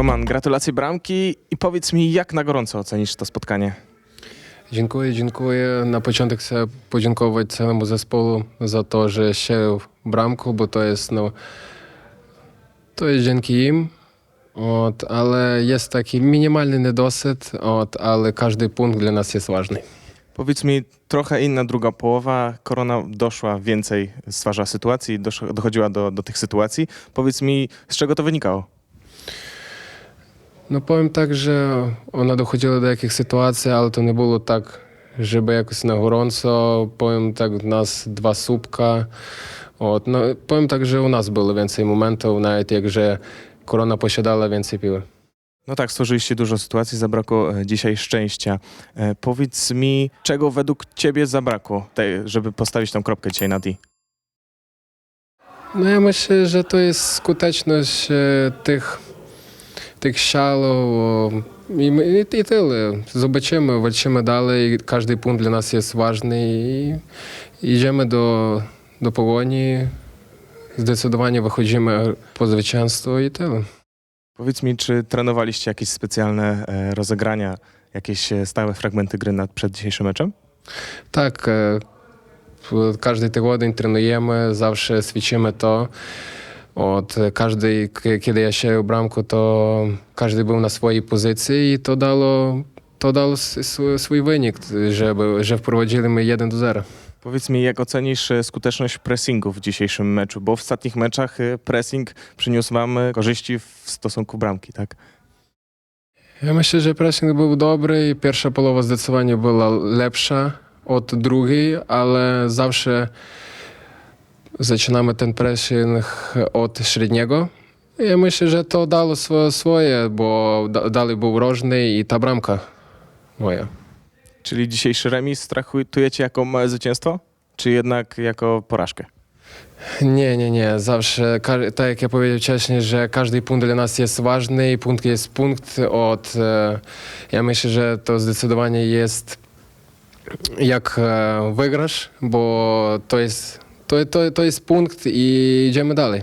Roman, gratulacje bramki i powiedz mi, jak na gorąco ocenisz to spotkanie? Dziękuję, dziękuję. Na początek chcę podziękować całemu zespołu za to, że strzelił bramkę, bo to jest, no, to jest dzięki im. От, ale jest taki minimalny niedosyt, от, ale każdy punkt dla nas jest ważny. Powiedz mi, trochę inna druga połowa, korona doszła więcej, stwarza sytuacji, dosz- dochodziła do, do tych sytuacji. Powiedz mi, z czego to wynikało? No powiem tak, że ona dochodziła do jakich sytuacji, ale to nie było tak, żeby jakoś na gorąco. Powiem tak, u nas dwa słupka. От, no, powiem tak, że u nas było więcej momentów, nawet jak że korona posiadała więcej piły. No tak, stworzyliście dużo sytuacji, zabrakło dzisiaj szczęścia. E, powiedz mi, czego według ciebie zabrakło, tej, żeby postawić tą kropkę dzisiaj na D? No ja myślę, że to jest skuteczność e, tych, tych i, my- i, i tyle. Zobaczymy, walczymy dalej. Każdy punkt dla nas jest ważny i idziemy do, do pogoni. Zdecydowanie wychodzimy po zwycięstwo i tyle. Powiedz mi, czy trenowaliście jakieś specjalne e, rozegrania, jakieś e, stałe fragmenty gry nad, przed dzisiejszym meczem? Tak, e, każdy tydzień trenujemy, zawsze ćwiczymy to. Od e, każdej, k- kiedy ja się bramku, to każdy był na swojej pozycji i to dało, to dało swój wynik, żeby, że wprowadziliśmy 1 do 0. Powiedz mi, jak ocenisz e, skuteczność pressingu w dzisiejszym meczu? Bo w ostatnich meczach e, pressing przyniósł wam e, korzyści w stosunku bramki, tak? Ja myślę, że pressing był dobry i pierwsza połowa zdecydowanie była lepsza od drugiej, ale zawsze zaczynamy ten pressing od średniego. I Ja myślę, że to dało swo- swoje, bo da- dalej był rożny i ta bramka moja. Czyli dzisiejszy remis traktujecie jako małe zwycięstwo? Czy jednak jako porażkę? Nie, nie, nie. Zawsze, tak jak ja powiedziałem wcześniej, że każdy punkt dla nas jest ważny i punkt jest punkt od... E, ja myślę, że to zdecydowanie jest jak e, wygrasz, bo to jest, to, to, to jest punkt i idziemy dalej.